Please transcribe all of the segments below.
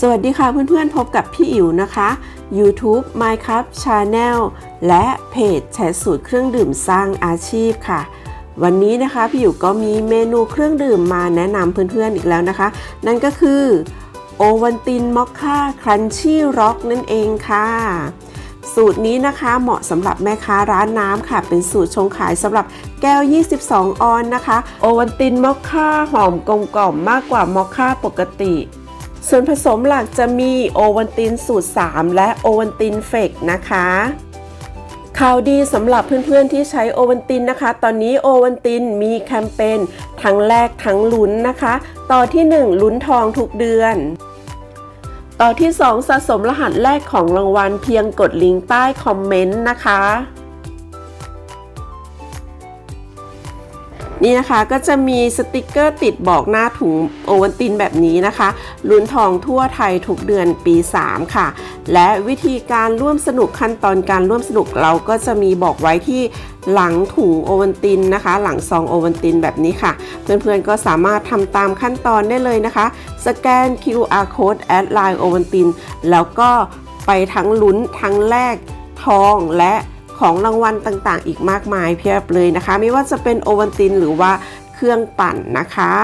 สวัสดีค่ะเพื่อนๆพบกับพี่อิ๋วนะคะ YouTube Minecraft Channel และเพจแชร์สูตรเครื่องดื่มสร้างอาชีพค่ะ วันนี้นะคะพี่อิ๋วก็มีเมนูเครื่องดื่มมาแนะนำเพื่อนๆอีกแล้วนะคะ นั่นก็คือโอวันตินมอคค่าครันชี่ร็อกนั่นเองค่ะสูตรนี้นะคะเหมาะสำหรับแม่ค้าร้านน้ำค่ะ เป็นสูตรชงขายสำหรับแก้ว 22 ออนนะคะ โอวันตินมอคค่าหอมกลมกล่อมมากกว่ามอคค่าปกติ ส่วนผสมหลักจะมีโอวันตินสูตร 3 และโอวันตินเฟกนะคะข่าวดีสำหรับเพื่อนๆที่ใช้โอวันตินนะคะ ตอนนี้โอวันตินมีแคมเปญทั้งแรกทั้งลุ้นนะคะ ต่อที่ 1 ลุ้นทองทุกเดือน ต่อที่ 2 สะสมรหัสแรกของรางวัลเพียงกดลิงก์ใต้คอมเมนต์นะคะ นี่นะคะก็จะมีสติกเกอร์ติดบอกหน้าถุงโอวันตินแบบนี้นะคะลุ้นทองทั่วไทยทุกเดือนปี 3 ค่ะ และวิธีการร่วมสนุกขั้นตอนการร่วมสนุกเราก็จะมีบอกไว้ที่หลังถุงโอวันตินนะคะ หลังซองโอวันตินแบบนี้ค่ะ เพื่อนๆก็สามารถทำตามขั้นตอนได้เลยนะคะ สแกน QR code แอดไลน์โอวันตินแล้วก็ไปทั้งลุ้นทั้งแลกทองและ ของรางวัลต่างๆ อีกมากมายเพียบเลยนะคะ ไม่ว่าจะเป็นโอวันตินหรือว่าเครื่องปั่นนะคะ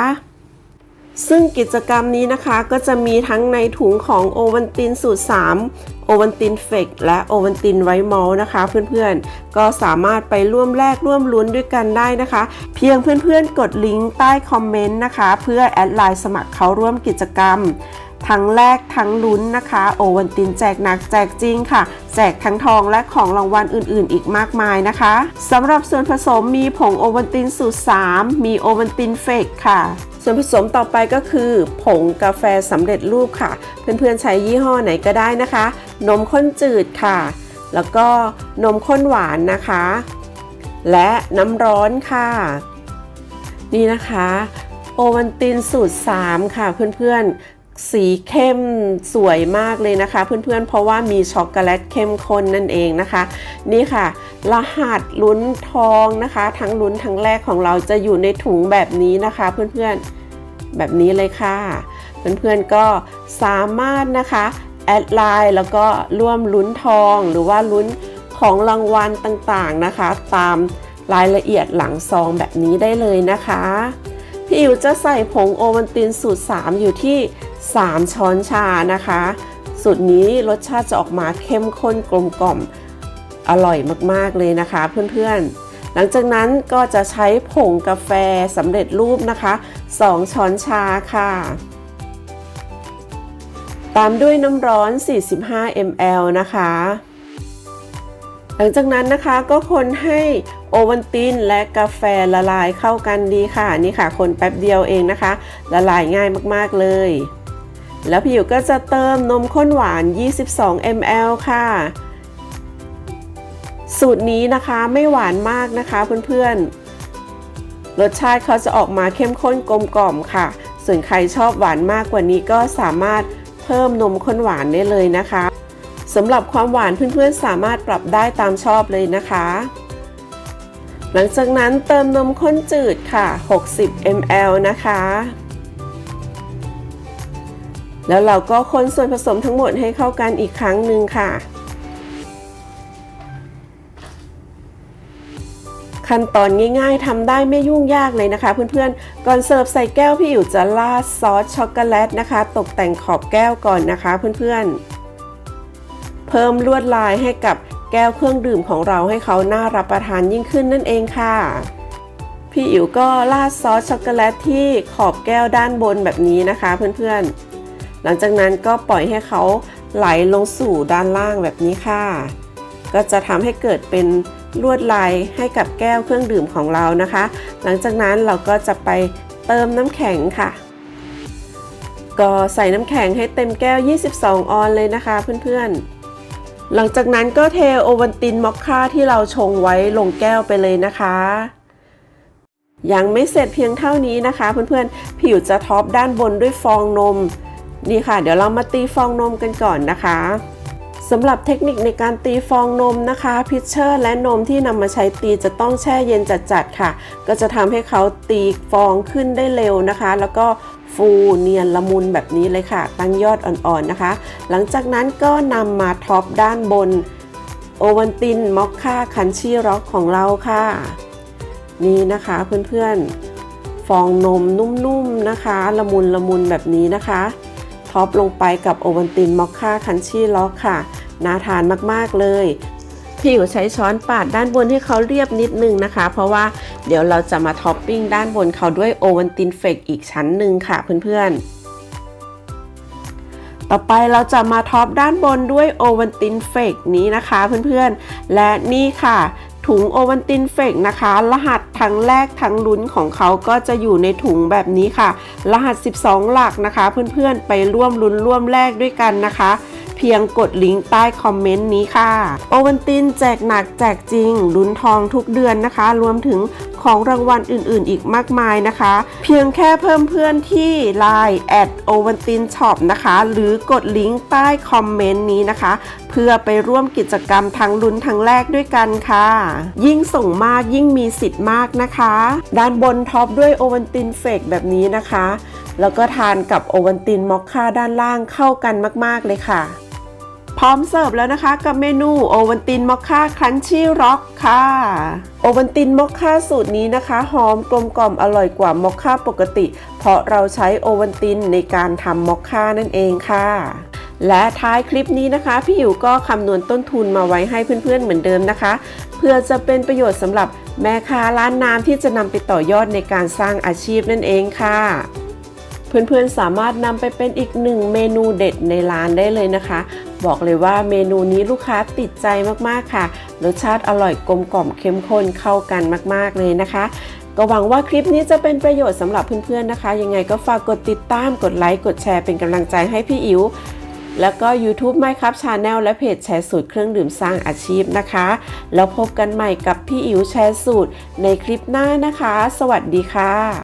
ซึ่งกิจกรรมนี้นะคะก็จะมีทั้งในถุงของโอวันตินสูตร 3 โอวันตินเฟกและโอวันตินไวท์มอลนะคะ เพื่อนๆ ก็สามารถไปร่วมแลกร่วมลุ้นด้วยกันได้นะคะ เพียงเพื่อนๆ กดลิงก์ใต้คอมเมนต์นะคะ เพื่อแอดไลน์สมัครเข้าร่วมกิจกรรม ทั้งแรกทั้งลุ้นนะคะ โอวันตินแจกหนักแจกจริงค่ะ แจกทั้งทองและของรางวัลอื่นๆ อีกมากมายนะคะสำหรับส่วนผสมมีผงโอวันตินสูตร 3 มีโอวันตินเฟกค่ะ ส่วนผสมต่อไปก็คือ ผงกาแฟสำเร็จรูปค่ะ เพื่อนๆใช้ยี่ห้อไหนก็ได้นะคะ นมข้นจืดค่ะ แล้วก็นมข้นหวานนะคะ และน้ำร้อนค่ะ นี่นะคะโอวันตินสูตร 3 ค่ะเพื่อนๆ สีเข้มสวยมากเลยนะคะ เพื่อนๆ เพราะว่ามีช็อกโกแลตเข้มข้นนั่นเองนะคะ นี่ค่ะ รหัสลุ้นทองนะคะ ทั้งลุ้นทั้งแรกของเราจะอยู่ในถุงแบบนี้นะคะ เพื่อนๆแบบนี้เลยค่ะ เพื่อนๆก็สามารถนะคะแอดไลน์แล้วก็ร่วมลุ้นทองหรือว่าลุ้นของรางวัลต่างๆนะคะ ตามรายละเอียดหลังซองแบบนี้ได้เลยนะคะ พี่อิ๋วจะใส่ผงโอวันตินสูตร 3 อยู่ที่ 3 ช้อนชานะคะ สูตรนี้รสชาติจะออกมาเข้มข้นกลมกล่อมอร่อยมากๆเลยนะคะเพื่อนๆ หลังจากนั้นก็จะใช้ผงกาแฟสำเร็จรูปนะคะ 2 ช้อนชาค่ะ ตามด้วยน้ำร้อน 45 ml นะคะหลังจากนั้นนะคะก็คนให้โอวันตินและกาแฟละลายเข้ากันดีค่ะ นี่ค่ะ คนแป๊บเดียวเองนะคะ ละลายง่ายมากๆเลย แล้วพี่อยู่ก็จะเติมนมข้นหวาน 22 ml ค่ะ สูตรนี้นะคะไม่หวานมากนะคะเพื่อนๆ รสชาติเขาจะออกมาเข้มข้นกลมกล่อมค่ะ ส่วนใครชอบหวานมากกว่านี้ก็สามารถเพิ่มนมข้นหวานได้เลยนะคะสำหรับความหวานเพื่อนๆสามารถปรับได้ตามชอบเลยนะคะ หลังจากนั้นเติมนมข้นจืดค่ะ 60 ml นะคะ แล้วเราก็คนส่วนผสมทั้งหมดให้เข้ากันอีกครั้งหนึ่งค่ะ ขั้นตอนง่ายๆทำได้ไม่ยุ่งยากเลยนะคะ เพื่อนๆ ก่อนเสิร์ฟใส่แก้วพี่อิ๋วจะราดซอสช็อกโกแลตนะคะ ตกแต่งขอบแก้วก่อนนะคะ เพื่อนๆ เพิ่มลวดลายให้กับแก้วเครื่องดื่มของเราให้เขาน่ารับประทานยิ่งขึ้นนั่นเองค่ะพี่อิ๋วก็ราดซอสช็อกโกแลตที่ขอบแก้วด้านบนแบบนี้นะคะ เพื่อนๆ หลังจากนั้นก็ปล่อยให้เขาไหลลงสู่ด้านล่างแบบนี้ค่ะ ก็จะทำให้เกิดเป็นลวดลายให้กับแก้วเครื่องดื่มของเรานะคะ หลังจากนั้นเราก็จะไปเติมน้ำแข็งค่ะ ก็ใส่น้ำแข็งให้เต็มแก้ว 22 ออนเลยนะคะเพื่อนๆ หลังจากนั้นก็เทโอวันตินมอคค่าที่เราชงไว้ลงแก้วไปเลยนะคะยังไม่เสร็จเพียงเท่านี้นะคะ เพื่อนๆ ผิวจะท็อปด้านบนด้วยฟองนม นี่ค่ะ เดี๋ยวเรามาตีฟองนมกันก่อนนะคะสำหรับเทคนิคในการตีฟองนมนะคะพิชเชอร์และนมที่นำมาใช้ตีจะต้องแช่เย็นจัดๆค่ะ ก็จะทำให้เขาตีฟองขึ้นได้เร็วนะคะ แล้วก็ฟูเนียนละมุนแบบนี้เลยค่ะ ตั้งยอดอ่อนๆนะคะ หลังจากนั้นก็นำมาท็อปด้านบน โอวันตินมอคค่าคันชี่ร็อกของเราค่ะ นี่นะคะเพื่อนๆ ฟองนมนุ่มๆนะคะ ละมุนละมุนแบบนี้นะคะ ท็อปลงไปกับโอวันตินมอคค่าคันชี่ล็อกค่ะ น่าทานมาก ๆ เลยพี่อยู่ใช้ช้อนปาดด้านบนให้เขาเรียบนิดนึงนะคะ เพราะว่าเดี๋ยวเราจะมาท็อปปิ้งด้านบนเขาด้วยโอวันตินเฟกอีกชั้นหนึ่งค่ะเพื่อนๆ ต่อไปเราจะมาท็อปด้านบนด้วยโอวันตินเฟกนี้นะคะเพื่อนๆ และนี่ค่ะ ถุงโอวันตินเฟกนะคะ รหัสทั้งแรกทั้งลุ้นของเขาก็จะอยู่ในถุงแบบนี้ค่ะ รหัส 12 หลักนะคะ เพื่อนๆไปร่วมลุ้นร่วมแลกด้วยกันนะคะ พียงกดลิงก์ใต้คอมเมนต์นี้ค่ะ โอวันตินแจกหนักแจกจริงลุ้นทองทุกเดือนนะคะ รวมถึงของรางวัลอื่น ๆ อีกมากมายนะคะ เพียงแค่เพิ่มเพื่อนที่ Line แอดโอวันตินช็อปนะคะ หรือกดลิงก์ใต้คอมเมนต์นี้นะคะ เพื่อไปร่วมกิจกรรมทั้งลุ้นทั้งแรกด้วยกันค่ะ ยิ่งส่งมากยิ่งมีสิทธิ์มากนะคะ ด้านบนท็อปด้วยโอวันตินเฟกแบบนี้นะคะ แล้วก็ทานกับโอวันตินมอคค่าด้านล่างเข้ากันมาก ๆ เลยค่ะ พร้อมเสิร์ฟแล้วนะคะกับเมนูโอวันตินมอคค่าครันชี่ร็อกค่ะโอวันตินมอคค่าสูตรนี้นะคะหอมกลมกล่อมอร่อยกว่ามอคค่าปกติ เพราะเราใช้โอวันตินในการทำมอคค่านั่นเองค่ะ และท้ายคลิปนี้นะคะ พี่อยู่ก็คำนวณต้นทุนมาไว้ให้เพื่อนๆเหมือนเดิมนะคะ เพื่อจะเป็นประโยชน์สำหรับแม่ค้าร้านน้ำที่จะนำไปต่อยอดในการสร้างอาชีพนั่นเองค่ะเพื่อนๆสามารถนำไปเป็นอีกหนึ่งเมนูเด็ดในร้านได้เลยนะคะ บอกเลยว่าเมนูนี้ลูกค้าติดใจมากๆค่ะ รสชาติอร่อยกลมกล่อมเข้มข้นเข้ากันมากๆเลยนะคะก็หวังว่าคลิปนี้จะเป็นประโยชน์สำหรับเพื่อนๆนะคะ ยังไงก็ฝากกดติดตาม กดไลค์ กดแชร์เป็นกำลังใจให้พี่อิ๋วแล้วก็ YouTube ไม่ครับชาแนลและเพจแชร์สูตรเครื่องดื่มสร้างอาชีพนะคะ แล้วพบกันใหม่กับพี่อิ๋วแชร์สูตรในคลิปหน้านะคะ สวัสดีค่ะ